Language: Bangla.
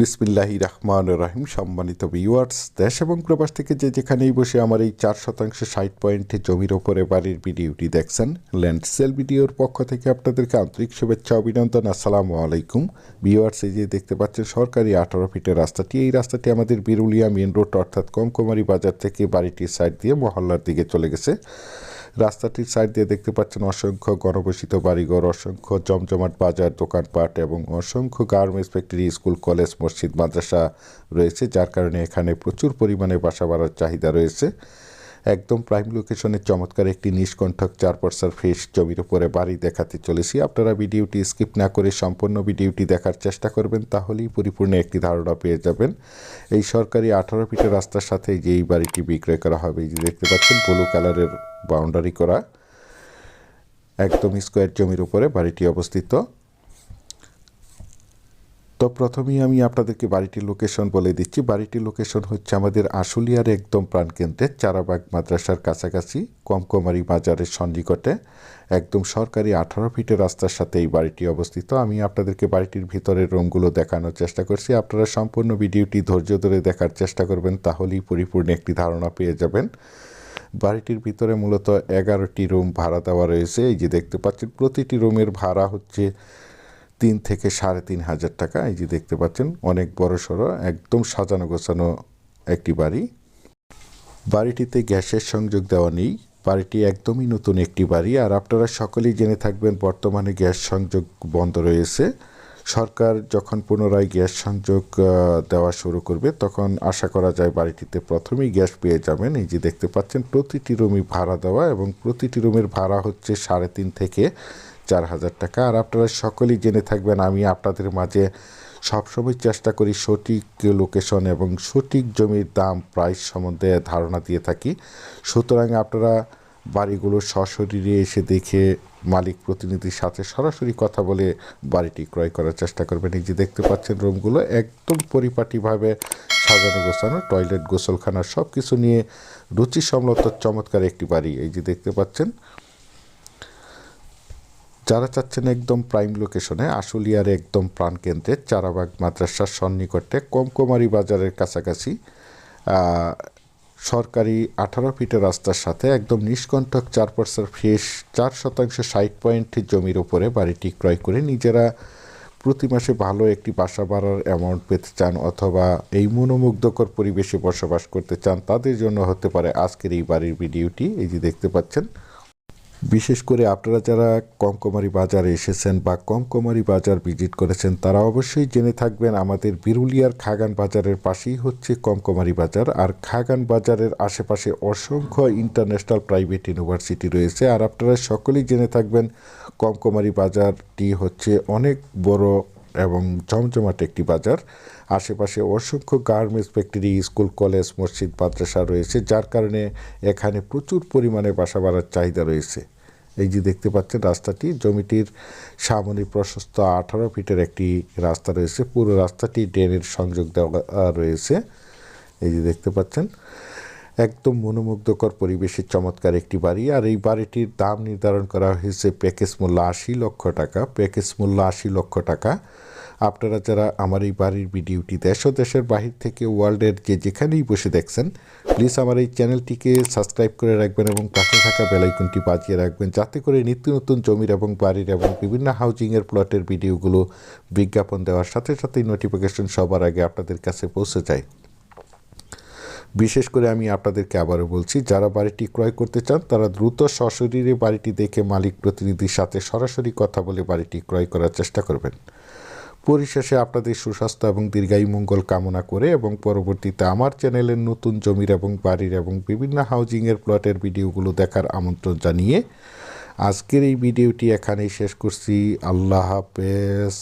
বিসমিল্লাহি রহমান রাহিম। সম্মানিত ভিউয়ার্স দেশ এবং প্রবাস থেকে যে যেখানেই বসে আমার এই চার শতাংশ ষাট পয়েন্টে জমির ওপরে বাড়ির ভিডিওটি দেখছেন ল্যান্ড সেল ভিডিওর পক্ষ থেকে আপনাদেরকে আন্তরিক শুভেচ্ছা, অভিনন্দন, আসসালামু আলাইকুম। ভিউয়ার্স এই যে দেখতে পাচ্ছেন, সরকারি আঠারো ফিটের রাস্তাটি। এই রাস্তাটি আমাদের বিরুলিয়া মেন রোড অর্থাৎ কমকুমারী বাজার থেকে বাড়িটির সাইড দিয়ে মহল্লার দিকে চলে গেছে। রাস্তাটির সাইড দিয়ে দেখতে পাচ্ছেন অসংখ্য গণবসিত বাড়িঘর, অসংখ্য জমজমাট বাজার, দোকানপাট এবং অসংখ্য গার্মেন্টস ফ্যাক্টরি, স্কুল, কলেজ, মসজিদ, মাদ্রাসা রয়েছে, যার কারণে এখানে প্রচুর পরিমাণে বাসা বাড়ার চাহিদা রয়েছে। একদম প্রাইম লোকেশনের চমৎকার একটি নিষ্কণ্ঠক চার পার্সার ফ্রেশ জমির উপরে বাড়ি দেখাতে চলেছি। আপনারা ভিডিওটি স্কিপ না করে সম্পূর্ণ ভিডিওটি দেখার চেষ্টা করবেন, তাহলেই পরিপূর্ণ একটি ধারণা পেয়ে যাবেন। এই সরকারি আঠারো ফিটের রাস্তার সাথে যে এই বাড়িটি বিক্রয় করা হবে যে দেখতে পাচ্ছেন ব্লু কালারের বাউন্ডারি করা, একদম স্কোয়ার জমির উপরে বাড়িটি অবস্থিত। তো প্রথমেই আমি আপনাদেরকে বাড়িটির লোকেশন বলে দিচ্ছি। বাড়িটির লোকেশন হচ্ছে আমাদের আশুলিয়ার একদম প্রাণকেন্দ্রে, চারাবাগ মাদ্রাসার কাছাকাছি, কমকমারি বাজারের সন্নিকটে। একদম সরকারি আঠারো ফিটের রাস্তার সাথে এই বাড়িটি অবস্থিত। আমি আপনাদেরকে বাড়িটির ভিতরের রুমগুলো দেখানোর চেষ্টা করছি। আপনারা সম্পূর্ণ ভিডিওটি ধৈর্য ধরে দেখার চেষ্টা করবেন, তাহলেই পরিপূর্ণ একটি ধারণা পেয়ে যাবেন। বাড়িটির ভিতরে মূলত এগারোটি রুম ভাড়া দেওয়া রয়েছে। এই যে দেখতে পাচ্ছেন, প্রতিটি রুমের ভাড়া হচ্ছে তিন থেকে সাড়ে তিন হাজার টাকা, এই যে দেখতে পাচ্ছেন, অনেক বড় সড়ো, একদম সাজানো গোছানো একটি বাড়ি। বাড়িটিতে গ্যাসের সংযোগ দেওয়া নেই, বাড়িটি একদমই নতুন একটি বাড়ি। আর আপনারা সকলেই জেনে থাকবেন, বর্তমানে গ্যাস সংযোগ বন্ধ রয়েছে। সরকার যখন পুনরায় গ্যাস সংযোগ দেওয়া শুরু করবে, তখন আশা করা যায় বাড়িটিতে প্রথমেই গ্যাস পেয়ে যাবেন। এই যে দেখতে পাচ্ছেন, প্রতিটি রুমই ভাড়া দেওয়া এবং প্রতিটি রুমের ভাড়া হচ্ছে সাড়ে তিন থেকে চার হাজার টাকা। আর আপনারা সকলেই জেনে থাকবেন, আমি আপনাদের মাঝে সবসময় চেষ্টা করি সঠিক লোকেশন এবং সঠিক জমির দাম, প্রাইস সম্বন্ধে ধারণা দিয়ে থাকি। সুতরাং আপনারা বাড়িগুলো সশরীরে এসে দেখে মালিক প্রতিনিধির সাথে সরাসরি কথা বলে বাড়িটি ক্রয় করার চেষ্টা করবেন। এই যে দেখতে পাচ্ছেন রুমগুলো, একদম পরিপাটিভাবে সাজানো গোছানো, টয়লেট, গোসলখানা সব কিছু নিয়ে রুচিসম্মত চমৎকার একটি বাড়ি। এই যে দেখতে পাচ্ছেন যারা চাচ্ছেন একদম প্রাইম লোকেশনে আশুলিয়ার একদম প্রাণকেন্দ্রে, চারাবাগ মাদ্রাসার সন্নিকটে কমকমারি বাজারের কাছাকাছি সরকারি আঠারো ফিটের রাস্তার সাথে একদম নিষ্কণ্ঠক চার পার্সেন্ট ফ্রেশ চার শতাংশ ষাট পয়েন্টের জমির উপরে বাড়িটি ক্রয় করে নিজেরা প্রতি মাসে ভালো একটি বাসা বাড়ার অ্যামাউন্ট পেতে চান অথবা এই মনোমুগ্ধকর পরিবেশে বসবাস করতে চান, তাদের জন্য হতে পারে আজকের এই বাড়ির ভিডিওটি এই যে দেখতে পাচ্ছেন বিশেষ করে আপনারা যারা কমকমারি বাজারে এসেছেন বা কমকমারি বাজার ভিজিট করেছেন, তারা অবশ্যই জেনে থাকবেন আমাদের বিরুলিয়ার খাগান বাজারের পাশেই হচ্ছে কমকমারি বাজার। আর খাগান বাজারের আশেপাশে অসংখ্য ইন্টারন্যাশনাল প্রাইভেট ইউনিভার্সিটি রয়েছে। আর আপনারা সকলেই জেনে থাকবেন কমকমারি বাজারটি হচ্ছে অনেক বড় এবং জমজমাট একটি বাজার। আশেপাশে অসংখ্য গার্মেন্টস ফ্যাক্টরি, স্কুল, কলেজ, মসজিদ, মাদ্রাসা রয়েছে, যার কারণে এখানে প্রচুর পরিমাণে বাসা বাড়ার চাহিদা রয়েছে। এই যে দেখতে পাচ্ছেন রাস্তাটি, জমিটির সামনে প্রশস্ত আঠারো ফিটের একটি রাস্তা রয়েছে। পুরো রাস্তাটি ড্রেনের সংযোগ দেওয়া রয়েছে। এই যে দেখতে পাচ্ছেন একদম মনোমুগ্ধকর পরিবেশের চমৎকার একটি বাড়ি। আর এই বাড়িটির দাম নির্ধারণ করা হয়েছে প্যাকেজ মূল্য আশি লক্ষ টাকা। প্যাকেজ মূল্য আশি লক্ষ টাকা। আপনারা যারা আমার এই বাড়ির ভিডিওটি দেশ ও দেশের বাহির থেকে, ওয়ার্ল্ডের যে যেখানেই বসে দেখছেন প্লিজ আমার এই চ্যানেলটিকে সাবস্ক্রাইব করে রাখবেন এবং পাশে থাকা বেলাইকনটি বাজিয়ে রাখবেন, যাতে করে নিত্য নতুন জমির এবং বাড়ির এবং বিভিন্ন হাউজিংয়ের প্লটের ভিডিওগুলো বিজ্ঞাপন দেওয়ার সাথে সাথেই নোটিফিকেশন সবার আগে আপনাদের কাছে পৌঁছে যায়। বিশেষ করে আমি আপনাদেরকে আবারও বলছি, যারা বাড়িটি ক্রয় করতে চান, তারা দ্রুত সশরীরে বাড়িটি দেখে মালিক প্রতিনিধির সাথে সরাসরি কথা বলে বাড়িটি ক্রয় করার চেষ্টা করবেন। পরিশেষে আপনাদের সুস্বাস্থ্য এবং দীর্ঘায়ু মঙ্গল কামনা করে এবং পরবর্তীতে আমার চ্যানেলের নতুন জমির এবং বাড়ির এবং বিভিন্ন হাউজিংয়ের প্লটের ভিডিওগুলো দেখার আমন্ত্রণ জানিয়ে আজকের এই ভিডিওটি এখানেই শেষ করছি। আল্লাহ হাফেজ।